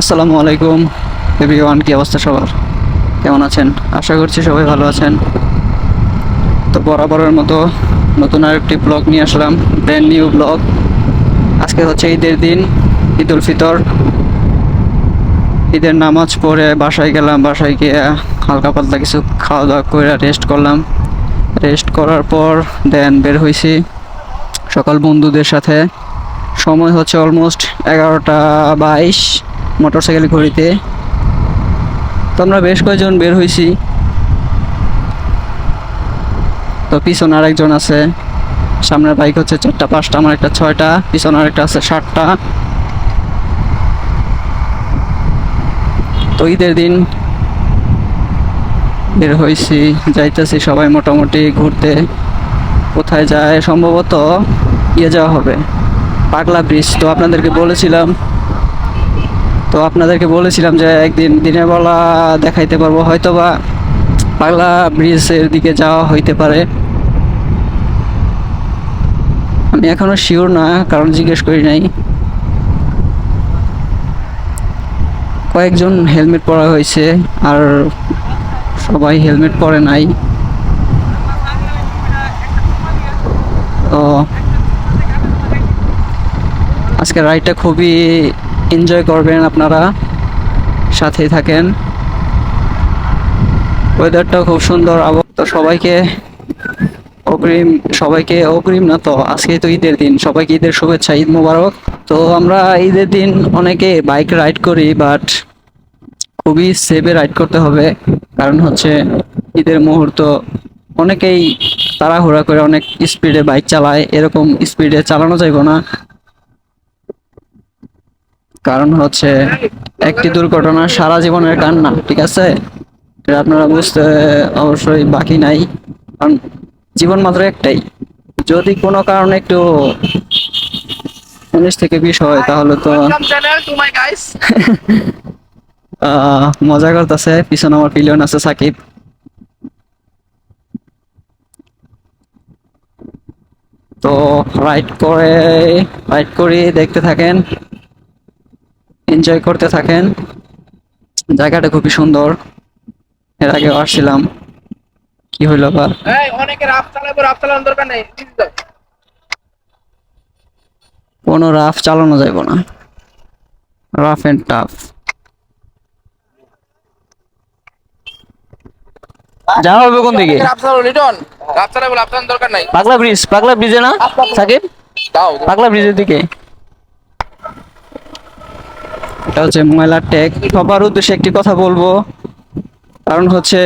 আসসালামু আলাইকুম। এভরিওয়ান, কি অবস্থা সবার? কেমন আছেন? আশা করছি সবাই ভালো আছেন। তো বরাবরের মতো নতুন আরেকটি ব্লগ নিয়ে আসলাম ব্র্যান্ড নিউ ব্লগ আজকে হচ্ছে ঈদের দিন, ঈদ উল ফিতর। ঈদের নামাজ পড়ে বাসায় গেলাম, বাসায় গিয়ে হালকা পাতলা কিছু খাওয়া দাওয়া করে রেস্ট করলাম। রেস্ট করার পর দেন বের হয়েছি সকাল বন্ধুদের সাথে। সময় হচ্ছে অলমোস্ট এগারোটা বাইশ। মোটরসাইকেল ঘড়িতে। তো আমরা বেশ কয়েকজন বের হয়েছি তো পিছনে আরেকজন আছে। সামনের বাইক হচ্ছে চারটা, পাঁচটা, আমার একটা ছয়টা, পিছনে আরেকটা আছে সাতটা। তো ঈদের দিন বের হয়েছি যাইতেছি সবাই মোটামুটি ঘুরতে। কোথায় যায়? সম্ভবত ইয়ে যাওয়া হবে, পাগলা ব্রিজ। তো আপনাদেরকে বলেছিলাম তো আপনাদেরকে বলেছিলাম যে একদিন দিনের বেলা দেখাইতে পারব হয়তো বা পাগলা ব্রিজের দিকে যাওয়া হইতে পারে। আমি এখনও শিওর না, কারণ জিজ্ঞেস করি নাই। কয়েকজন হেলমেট পরা হয়েছে, আর সবাই হেলমেট পরে নাই। তো আজকে রাইডটা খুবই এনজয় করবেন আপনারা। সাথেই থাকেন। ওয়েদারটা খুব সুন্দর। আবহাওয়া তো সবাইকে অগ্রিম সবাইকে অগ্রিম না তো, আজকে তো ঈদের দিন। সবাইকে ঈদের শুভেচ্ছা, ঈদ মোবারক। তো আমরা ঈদের দিন অনেকে বাইক রাইড করি বাট খুবই সেভে রাইড করতে হবে। কারণ হচ্ছে ঈদের মুহূর্ত অনেকেই তাড়াহুড়া করে অনেক স্পিডে বাইক চালায়। এরকম স্পিডে চালানো যাইব না। কারণ হচ্ছে একটি দুর্ঘটনা সারা জীবনের কান্না ঠিক আছে? এটা আপনারা বুঝতে অবশ্যই বাকি নাই কারণ জীবন মাত্র একটাই। যদি কোনো কারণে একটু উনিশ থেকে বিশ হয় তাহলে তো মজা করতেছে পিছনে আমার পিলিয়ন আছে সাকিব। তো রাইড করে রাইড করি দেখতে থাকেন। এনজয় করতে থাকেন। জায়গাটা খুবই সুন্দর। এর আগে আসছিলাম। কি হইল বা? অনেকে রাফ চালাবো রাফ চালানোর দরকার নেই। কোনো রাফ চালানো যাইব না। রাফ এন্ড টাফ যাওয়া হবে কোন দিকে? পাগলা ব্রিজ পাগলা ব্রিজে না সাকিব? পাগলা ব্রিজের দিকে। এটা হচ্ছে ময়লার টেক সবার উদ্দেশ্যে একটি কথা বলব। কারণ হচ্ছে,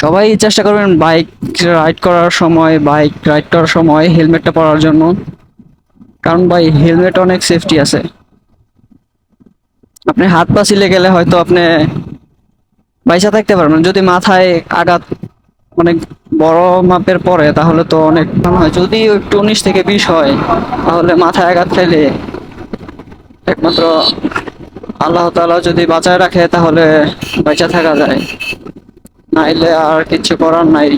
সবাই চেষ্টা করবেন বাইক রাইড করার সময়, বাইক রাইড করার সময় হেলমেটটা পরার জন্য। কারণ ভাই, হেলমেট অনেক সেফটি আছে। আপনি হাত পা ছিলে গেলে হয়তো আপনি বাইসা থাকতে পারবেন যদি মাথায় আঘাত অনেক বড় মাপের পরে তাহলে তো অনেক হয়। যদি একটু উনিশ থেকে বিশ হয়, তাহলে মাথায় আঘাত খাইলে একমাত্র আল্লাহ তাআলা যদি বাঁচায় রাখে, তাহলে বেঁচে থাকা যায়। নাইলে আর কিছু করার নাই।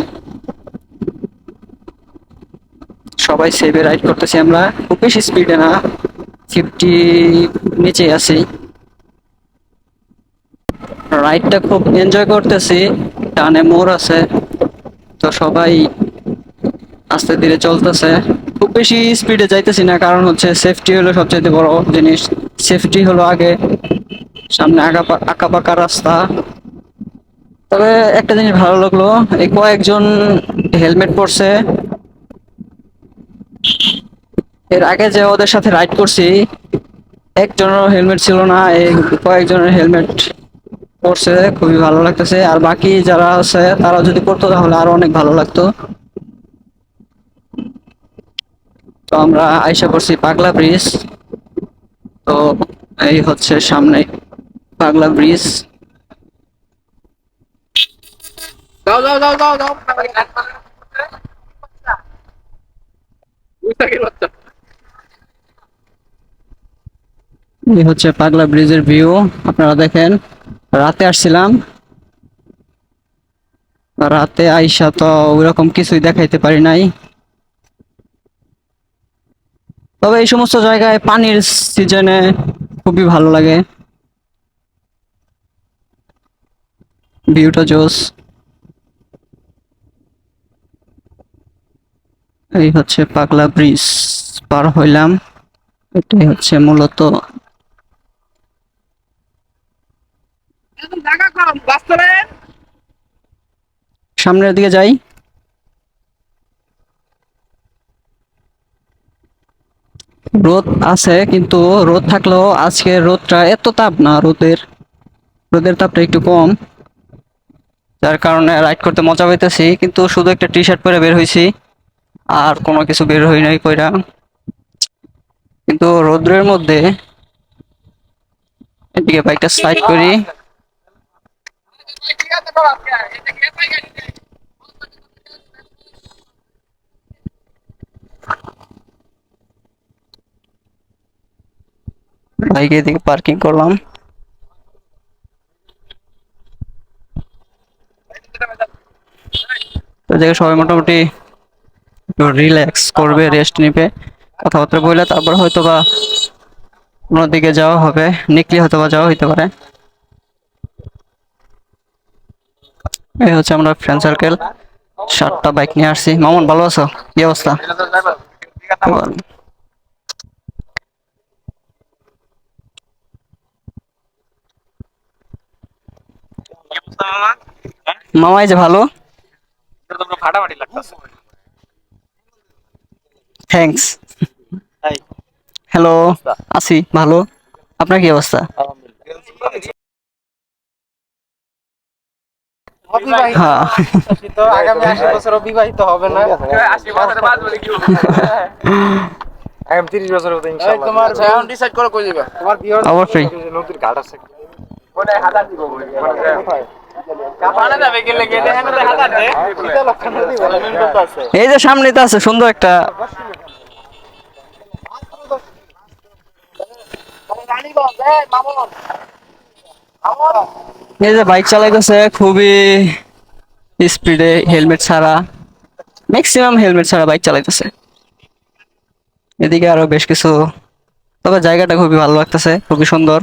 সবাই সেভে রাইড করতেছি আমরা। খুব বেশি স্পিডে না ফিফটি নিচে আছি। রাইডটা খুব এনজয় করতেছি টানে মোড় আছে। তো সবাই আস্তে ধীরে চলতেছে। খুব বেশি স্পিডে যাইতেছি না, কারণ হচ্ছে সেফটি হলো সবচেয়ে বড় জিনিস। সেফটি হলো আগে, সামনে আঁকা পাকা রাস্তা। তবে একটা জিনিস ভালো লাগল, এই কয়েকজন হেলমেট পরছে। এর আগে যে ওদের সাথে রাইড করছি, একজনের হেলমেট ছিল না, এই কয়েকজনের হেলমেট পরছে, খুবই ভালো লাগতেছে। আর বাকি যারা আছে, তারা যদি করতো তাহলে আরও অনেক ভালো লাগতো। তো আমরা আইসা করছি পাগলা ব্রিজ। তো এই হচ্ছে সামনে পাগলা ব্রিজ। এই হচ্ছে পাগলা ব্রিজের ভিউ আপনারা দেখেন। রাতে আসছিলাম। রাতে আইসা তো ওইরকম কিছুই দেখাইতে পারি নাই। তবে এই সমস্ত জায়গায় পানির সিজনে খুবই ভালো লাগে। ভিউটা জোস। এই হচ্ছে পাগলা ব্রিজ পার হইলাম। এটাই হচ্ছে মূলত সামনের দিকে যাই। রোদ আছে, কিন্তু রোদ থাকলেও আজকে রোদটা এত তাপ না, রোদের রোদের তাপটা একটু কম। যার কারণে রাইড করতে মজা পাইতেছি, কিন্তু শুধু একটা টি শার্ট পরে বের হয়েছি আর কোনো কিছু বের হই নাই কইরা। কিন্তু রোদ্রের মধ্যে এদিকে বাইকটা সাইড করি ঠিক আছে করো আজকে এটা কি এসআই গাড়ি বাইক এদিকে পার্কিং করলাম। সবাই মোটামুটি রিল্যাক্স করবে রেস্ট নিবে, কথাবার্তা বললে তারপর হয়তো বা অন্যদিকে যাওয়া হবে, নিকলি হয়তো বা যাওয়া হইতে পারে। এই হচ্ছে আমরা ফ্রেন্ড সার্কেল সাতটা বাইক নিয়ে আসছি। মামুন, ভালো আছো? কি অবস্থা? মামাই যে ভালো। ফাটাফাটি লাগতেছে থ্যাঙ্কস হ্যালো আছি ভালো। আপনার কি অবস্থা? হ্যাঁ। এই অবশ্যই এই যে সামনে তো আছে সুন্দর একটা। এই মামুন মামুন এই যে বাইক চালাইতেছে খুবই স্পিডে হেলমেট ছাড়া। ম্যাক্সিমাম হেলমেট ছাড়া বাইক চালাইতেছে। এদিকে আরও বেশ কিছু তবে জায়গাটা খুবই ভালো লাগতেছে খুবই সুন্দর।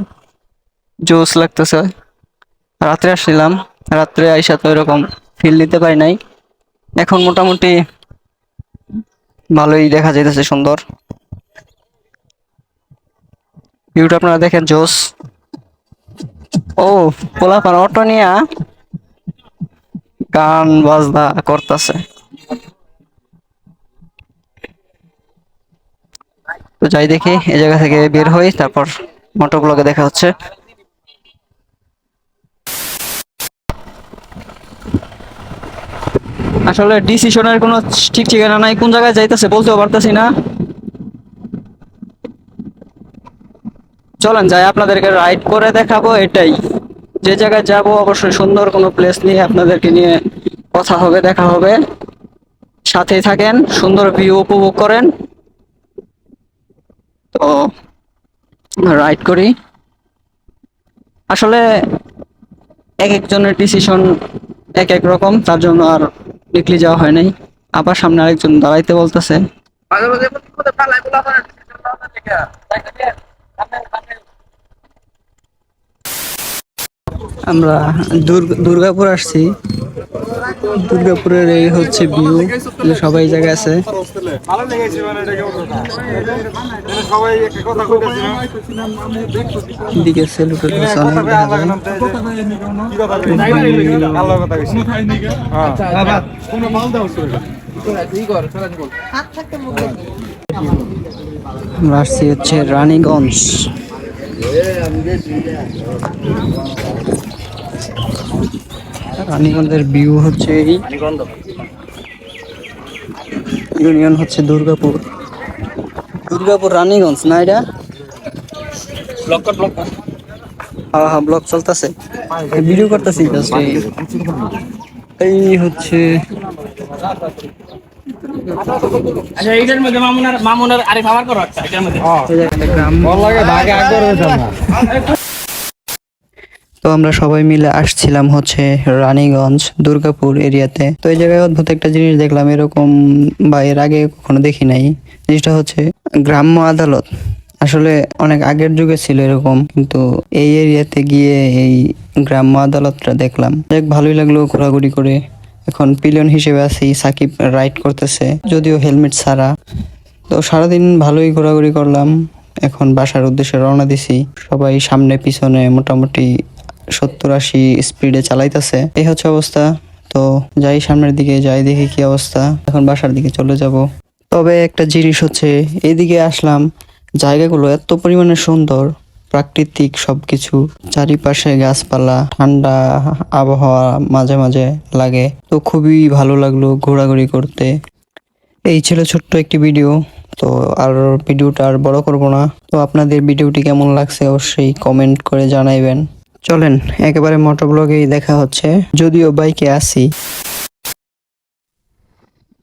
জোস লাগতেছে। রাত্রে আসছিলাম। রাত্রে আইসা তো এরকম ফিল নিতে পারি নাই। এখন মোটামুটি ভালোই দেখা যাইতেছে সুন্দর। ভিউটা আপনারা দেখেন, জোস। ও, পোলাপান অটো নিয়া গান বাজনা করতেছে। তো যাই দেখি এই জায়গা থেকে বের হই, তারপর মোটর ব্লগে দেখা হচ্ছে। আসলে ডিসিশনের কোনো ঠিক ঠিকানা নাই, কোন জায়গায় যাইতেছে বলতেও পারতেছি না। চলেন যাই, আপনাদেরকে রাইড করে দেখাবো এটাই। যে জায়গায় যাব, অবশ্যই সুন্দর কোনো প্লেস নিয়ে আপনাদেরকে নিয়ে কথা হবে, দেখা হবে। সাথেই থাকেন, সুন্দর ভিউ উপভোগ করেন। তো রাইড করি। আসলে এক একজনের ডিসিশন এক এক রকম, তার জন্য আর নিকলি যাওয়া হয় নাই। আবার সামনে আরেকজন দাঁড়াইতে বলতেছে। আমরা দুর্গ- দুর্গাপুর আসছি। দুর্গাপুরের এই হচ্ছে ভিউ সবাই জায়গায় আছে। ভালো লেগেছে মানে এটা কেমন সবাই একটা কথা কইতেছে দিকে সেলুট অনেক কথা কইছি ভালো কথা কইছি। হ্যাঁ। কোনো মাল দাও আসছি হচ্ছে রানীগঞ্জ। রানীগঞ্জের ভিউ হচ্ছে এই। ইউনিয়ন হচ্ছে দুর্গাপুর দুর্গাপুর রানীগঞ্জ না এটা হ্যাঁ হ্যাঁ ব্লক চলতেছে ভিডিও করতেছি এই হচ্ছে আচ্ছা এইটার মধ্যে মামুনার মামুনার আরে খাবার করো একটা এটার মধ্যে গ্রাম ভালো লাগে ভাগে আগে হইতাম না তো আমরা সবাই মিলে আসছিলাম হচ্ছে রানীগঞ্জ, দুর্গাপুর এরিয়াতে। তো এই জায়গায় অদ্ভুত একটা জিনিস দেখলাম, এরকম বা এর আগে কখনো দেখি নাই। জিনিসটা হচ্ছে গ্রাম্য আদালত। আসলে অনেক আগের যুগে ছিল এরকম, কিন্তু এই এরিয়াতে গিয়ে এই গ্রাম্য আদালতটা দেখলাম। দেখ ভালোই লাগল ঘোরাঘুরি করে। এখন পিলিয়ন হিসেবে আছি, সাকিব রাইড করতেছে, যদিও হেলমেট ছাড়া। তো সারাদিন ভালোই ঘোরাঘুরি করলাম। এখন বাসার উদ্দেশ্যে রওনা দিছি। সবাই সামনে, পিছনে মোটামুটি সত্তর আশি স্পিডে চালাইতেছে। এই হচ্ছে অবস্থা। তো যাই সামনের দিকে, যাই দেখি কি অবস্থা। এখন বাসার দিকে চলে যাব। তবে একটা জিনিস হচ্ছে এইদিকে আসলাম, জায়গাগুলো এত পরিমাণে সুন্দর। প্রাকৃতিক সবকিছু, চারিপাশে গাছপালা, ঠান্ডা আবহাওয়া মাঝে মাঝে লাগে। তো খুবই ভালো লাগল ঘোরাঘুরি করতে। এই ছিল ছোট্ট একটি ভিডিও তো আর ভিডিওটা আর বড় করব না। তো আপনাদের ভিডিওটি কেমন লাগছে অবশ্যই কমেন্ট করে জানাইবেন। চলেন, একেবারে মোটর ব্লগেই দেখা হচ্ছে, যদিও বাইকে আসি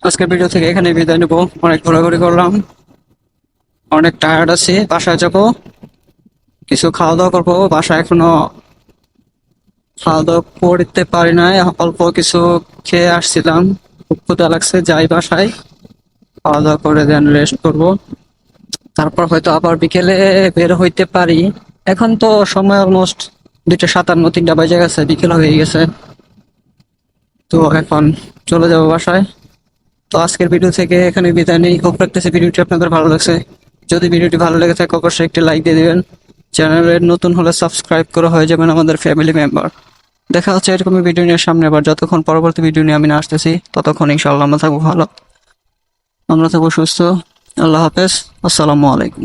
আজকের ভিডিও থেকে এখানে বিদায় নেব। অনেক ঘোরাঘুরি করলাম, অনেক টায়ার্ড আছি, বাসায় যাব। কিছু খাওয়া দাওয়া করব, বাসায় এখনও খাওয়া দাওয়া করতে পারি নাই, অল্প কিছু খেয়ে আসছিলাম। খুব ক্ষুদা লাগছে, যাই বাসায় খাওয়া দাওয়া করে দেন রেস্ট করব। তারপর হয়তো আবার বিকেলে বের হইতে পারি। এখন তো সময় অলমোস্ট দুইটা সাতান্ন, তিনটা বাজে গেছে, বিকেল হয়ে গেছে। তো এখন চলে যাব বাসায়। তো আজকের ভিডিও থেকে এখানে বিদায় নেই। হোপ রাখতেছি ভিডিওটি আপনাদের ভালো লাগছে। যদি ভিডিওটি ভালো লেগে থাকে, অবশ্যই একটি লাইক দিয়ে দেবেন। চ্যানেলের নতুন হলে সাবস্ক্রাইব করে হয়ে যাবেন আমাদের ফ্যামিলি মেম্বার দেখা হচ্ছে এরকমই ভিডিও নিয়ে সামনে, আবার যতক্ষণ পরবর্তী ভিডিও নিয়ে আমি না আসতেছি, ততক্ষণ ইনশাআল্লাহ আমরা থাকব ভালো। আমরা থাকব সুস্থ। আল্লাহ হাফেজ। আসসালামু আলাইকুম।